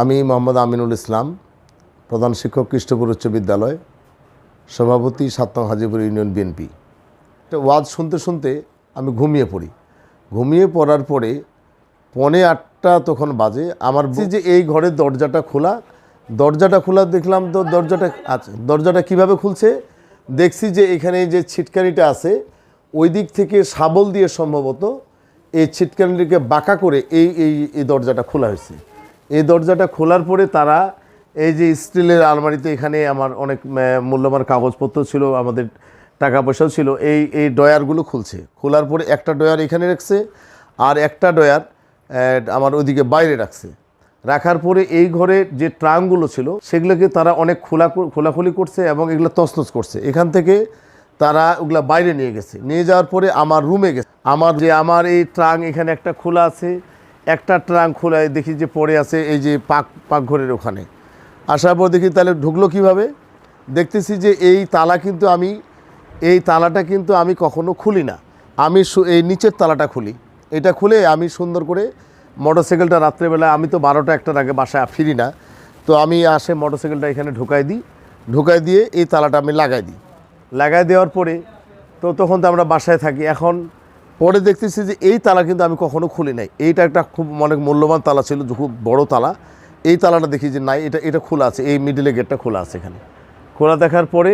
আমি মোহাম্মদ আমিনুল ইসলাম, প্রধান শিক্ষক কৃষ্ণপুর উচ্চ বিদ্যালয়, সভাপতি সাত নং হাজিপুর ইউনিয়ন বিএনপি। ওয়াজ শুনতে শুনতে আমি ঘুমিয়ে পড়ি। ঘুমিয়ে পড়ার পরে পনে আটটা তখন বাজে। আমার যে এই ঘরের দরজাটা খোলা দরজাটা খোলা দেখলাম তো দরজাটা আচ্ছা দরজাটা কীভাবে খুলছে? দেখছি যে এখানে যে ছিটকানিটা আছে, ওই দিক থেকে শাবল দিয়ে সম্ভবত এই ছিটকানিটিকে বাঁকা করে এই এই দরজাটা খোলা হয়েছে। এই দরজাটা খোলার পরে তারা এই যে স্টিলের আলমারিতে এখানে আমার অনেক মূল্যবান কাগজপত্র ছিল, আমাদের টাকা পয়সাও ছিল, এই এই ডয়ারগুলো খুলছে। খোলার পরে একটা ডয়ার এখানে রাখছে আর একটা ডয়ার আমার ওইদিকে বাইরে রাখছে। রাখার পরে এই ঘরে যে ট্রাঙ্কগুলো ছিল, সেগুলোকে তারা অনেক খোলা, খোলাখুলি করছে এবং এগুলো তছনছ করছে। এখান থেকে তারা ওগুলো বাইরে নিয়ে গেছে। নিয়ে যাওয়ার পরে আমার রুমে গেছে। আমার যে, আমার এই ট্রাঙ্ক এখানে একটা খোলা আছে একটা ট্রাঙ্ক খোলা দেখি যে পড়ে আছে এই যে পাক, পাকঘরের ওখানে। আসার পর দেখি তাহলে ঢুকলো কীভাবে? দেখতেছি যে এই তালা কিন্তু আমি, এই তালাটা কিন্তু আমি কখনো খুলি না। আমি এই নিচের তালাটা খুলি। এটা খুলে আমি সুন্দর করে মোটরসাইকেলটা রাত্রেবেলা আমি তো বারোটা একটার আগে বাসায় ফিরি না। তো আমি আসে মোটরসাইকেলটা এখানে ঢুকাই দিই। ঢুকাই দিয়ে এই তালাটা আমি লাগাই দিই। লাগাই দেওয়ার পরে তো তখন তো আমরা বাসায় থাকি। এখন পরে দেখতেছি যে এই তালা কিন্তু আমি কখনো খুলি নাই। এইটা একটা খুব অনেক মূল্যবান তালা ছিল খুব বড় তালা। এই তালাটা দেখি যে নাই, এটা এটা খোলা আছে, এই মিডিলে গেটটা খোলা আছে এখানে। খোলা দেখার পরে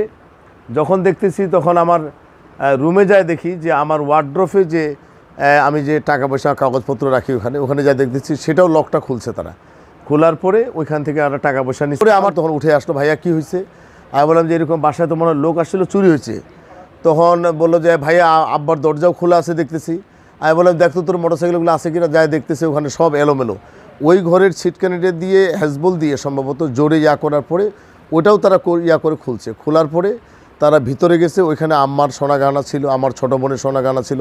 যখন দেখতেছি, তখন আমার রুমে যায় দেখি যে আমার ওয়ার্ড্রফে যে আমি যে টাকা পয়সা কাগজপত্র রাখি ওখানে ওখানে যা দেখতেছি সেটাও লকটা খুলছে তারা। খোলার পরে ওইখান থেকে আমরা টাকা পয়সা নিচ্ছে আমার তখন উঠে আসলো, ভাইয়া, কী হয়েছে আমি বললাম যে, এরকম বাসায় তো মনে লোক আসছিল, চুরি হয়েছে। তখন বলল যে ভাইয়া আব্বার দরজাও খোলা আছে দেখতেছি। আমি বললাম, দেখ তো তোর মোটরসাইকেলগুলো আছে কিনা? যায় দেখতেছে, ওখানে সব এলোমেলো। ওই ঘরের ছিটকানিটা দিয়ে হ্যাজবল দিয়ে সম্ভবত জোরে ইয়া করার পরে ওটাও তারা ইয়া করে খুলছে। খোলার পরে তারা ভিতরে গেছে, ওইখানে আম্মার সোনা গানা ছিল, আমার ছোটো বোনের সোনা গানা ছিল।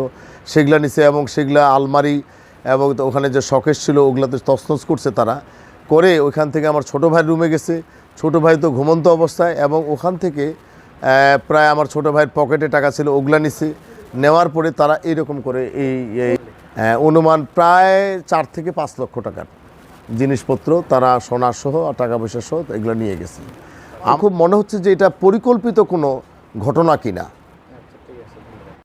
সেগুলা নিছে এবং সেগুলা আলমারি এবং ওখানে যে শকেশ ছিল, ওগুলাতে তছনছ করছে তারা। করে ওইখান থেকে আমার ছোটো ভাইয়ের রুমে গেছে। ছোটো ভাই তো ঘুমন্ত অবস্থায় এবং ওখান থেকে প্রায় আমার ছোট ভাইয়ের পকেটে টাকা ছিল, ওগুলা নিছি। নেওয়ার পরে তারা এইরকম করে এই অনুমান প্রায় চার থেকে পাঁচ লক্ষ টাকার জিনিসপত্র তারা সোনার সহ আর টাকা পয়সা সহ এগুলো নিয়ে গেছে। আমার খুব মনে হচ্ছে যে এটা পরিকল্পিত কোনো ঘটনা কিনা।